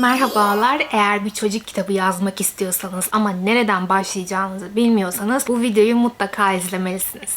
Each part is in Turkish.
Merhabalar. Eğer bir çocuk kitabı yazmak istiyorsanız ama nereden başlayacağınızı bilmiyorsanız bu videoyu mutlaka izlemelisiniz.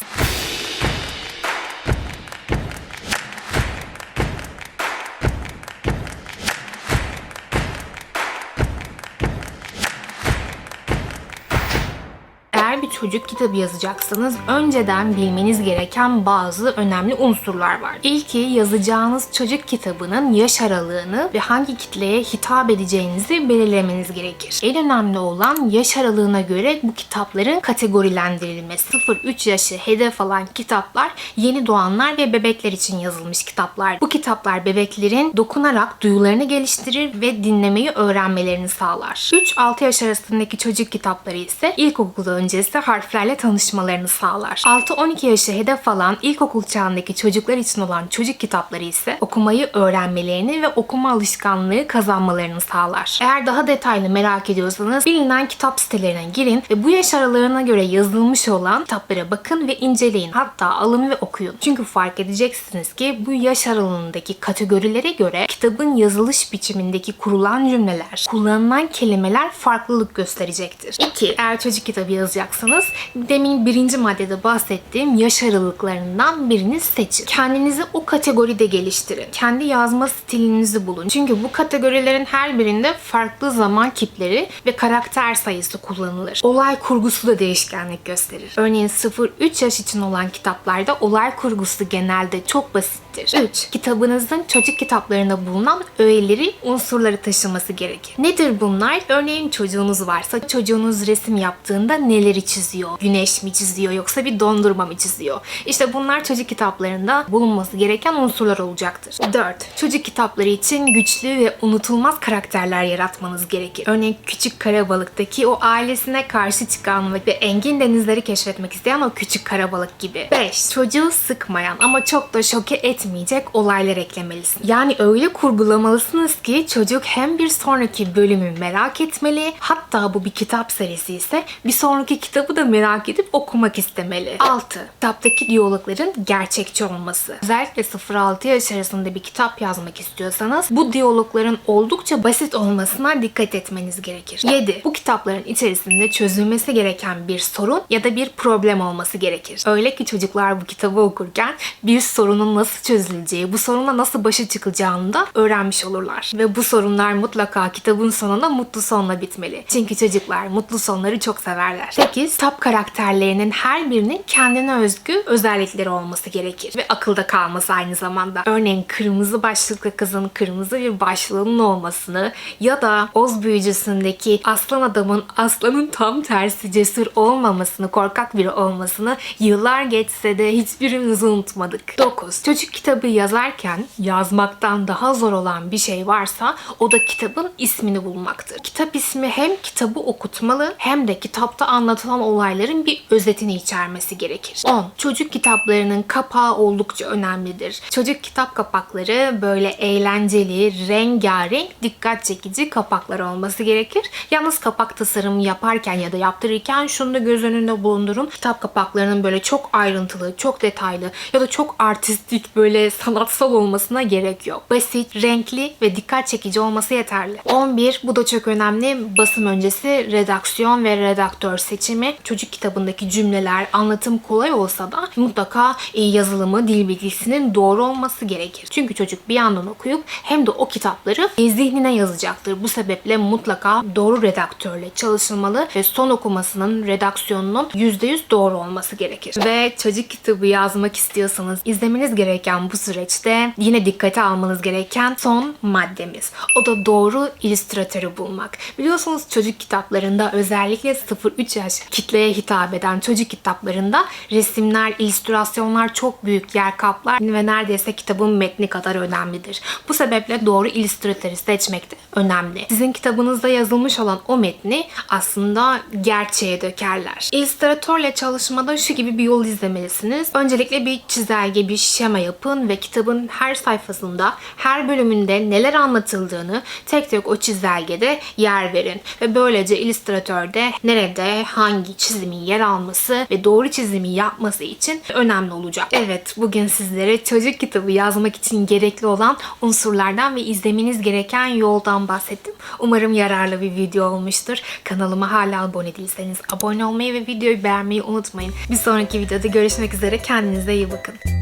Çocuk kitabı yazacaksanız önceden bilmeniz gereken bazı önemli unsurlar var. İlki yazacağınız çocuk kitabının yaş aralığını ve hangi kitleye hitap edeceğinizi belirlemeniz gerekir. En önemli olan yaş aralığına göre bu kitapların kategorilendirilmesi. 0-3 yaşı hedef alan kitaplar yeni doğanlar ve bebekler için yazılmış kitaplar. Bu kitaplar bebeklerin dokunarak duyularını geliştirir ve dinlemeyi öğrenmelerini sağlar. 3-6 yaş arasındaki çocuk kitapları ise ilkokul öncesi harflerle tanışmalarını sağlar. 6-12 yaşı hedef alan ilkokul çağındaki çocuklar için olan çocuk kitapları ise okumayı öğrenmelerini ve okuma alışkanlığı kazanmalarını sağlar. Eğer daha detaylı merak ediyorsanız bilinen kitap sitelerine girin ve bu yaş aralarına göre yazılmış olan kitaplara bakın ve inceleyin. Hatta alın ve okuyun. Çünkü fark edeceksiniz ki bu yaş aralığındaki kategorilere göre kitabın yazılış biçimindeki kurulan cümleler, kullanılan kelimeler farklılık gösterecektir. 2. Eğer çocuk kitabı yazacaksanız demin birinci maddede bahsettiğim yaş aralıklarından birini seçin. Kendinizi o kategoride geliştirin. Kendi yazma stilinizi bulun. Çünkü bu kategorilerin her birinde farklı zaman kipleri ve karakter sayısı kullanılır. Olay kurgusu da değişkenlik gösterir. Örneğin 0-3 yaş için olan kitaplarda olay kurgusu genelde çok basittir. 3. Kitabınızın çocuk kitaplarında bulunan öğeleri, unsurları taşıması gerekir. Nedir bunlar? Örneğin çocuğunuz varsa çocuğunuz resim yaptığında neleri çiziyor? Güneş mi çiziyor yoksa bir dondurma mı çiziyor? İşte bunlar çocuk kitaplarında bulunması gereken unsurlar olacaktır. 4. Çocuk kitapları için güçlü ve unutulmaz karakterler yaratmanız gerekir. Örneğin Küçük Karabalık'taki o ailesine karşı çıkan ve engin denizleri keşfetmek isteyen o küçük karabalık gibi. 5. Çocuğu sıkmayan ama çok da şoke etmeyecek olaylar eklemelisin. Yani öyle kurgulamalısınız ki çocuk hem bir sonraki bölümü merak etmeli hatta bu bir kitap serisi ise bir sonraki kitabı da merak edip okumak istemeli. 6. Kitaptaki diyalogların gerçekçi olması. Özellikle 0-6 yaş arasında bir kitap yazmak istiyorsanız bu diyalogların oldukça basit olmasına dikkat etmeniz gerekir. 7. Bu kitapların içerisinde çözülmesi gereken bir sorun ya da bir problem olması gerekir. Öyle ki çocuklar bu kitabı okurken bir sorunun nasıl çözüleceği, bu sorunla nasıl başa çıkılacağını da öğrenmiş olurlar. Ve bu sorunlar mutlaka kitabın sonunda mutlu sonla bitmeli. Çünkü çocuklar mutlu sonları çok severler. 8. Kitap karakterlerinin her birinin kendine özgü özellikleri olması gerekir. Ve akılda kalması aynı zamanda. Örneğin kırmızı başlıklı kızın kırmızı bir başlığının olmasını ya da Oz büyücüsündeki aslan adamın aslanın tam tersi cesur olmamasını, korkak biri olmasını yıllar geçse de hiçbirimiz unutmadık. 9. Çocuk kitabı yazarken yazmaktan daha zor olan bir şey varsa o da kitabın ismini bulmaktır. Kitap ismi hem kitabı okutmalı hem de kitapta anlatılan olayların bir özetini içermesi gerekir. 10. Çocuk kitaplarının kapağı oldukça önemlidir. Çocuk kitap kapakları böyle eğlenceli, rengarenk, dikkat çekici kapaklar olması gerekir. Yalnız kapak tasarımı yaparken ya da yaptırırken şunu da göz önünde bulundurun. Kitap kapaklarının böyle çok ayrıntılı, çok detaylı ya da çok artistik böyle sanatsal olmasına gerek yok. Basit, renkli ve dikkat çekici olması yeterli. 11. Bu da çok önemli. Basım öncesi redaksiyon ve redaktör seçimi. Çocuk kitabındaki cümleler, anlatım kolay olsa da mutlaka e, yazılımı, dil bilgisinin doğru olması gerekir. Çünkü çocuk bir yandan okuyup hem de o kitapları e, zihnine yazacaktır. Bu sebeple mutlaka doğru redaktörle çalışılmalı ve son okumasının, redaksiyonunun %100 doğru olması gerekir. Ve çocuk kitabı yazmak istiyorsanız izlemeniz gereken bu süreçte yine dikkate almanız gereken son maddemiz. O da doğru illüstratörü bulmak. Biliyorsunuz çocuk kitaplarında özellikle 0-3 yaş kitleye hitap eden çocuk kitaplarında resimler, illüstrasyonlar çok büyük yer kaplar ve neredeyse kitabın metni kadar önemlidir. Bu sebeple doğru illüstratörü seçmek de önemli. Sizin kitabınızda yazılmış olan o metni aslında gerçeğe dökerler. İllüstratörle çalışmada şu gibi bir yol izlemelisiniz. Öncelikle bir çizelge, bir şema yapın ve kitabın her sayfasında, her bölümünde neler anlatıldığını tek tek o çizelgede yer verin. Ve böylece illüstratörde nerede, hangi hangi çizimin yer alması ve doğru çizimi yapması için önemli olacak. Evet, bugün sizlere çocuk kitabı yazmak için gerekli olan unsurlardan ve izlemeniz gereken yoldan bahsettim. Umarım yararlı bir video olmuştur. Kanalıma hala abone değilseniz abone olmayı ve videoyu beğenmeyi unutmayın. Bir sonraki videoda görüşmek üzere. Kendinize iyi bakın.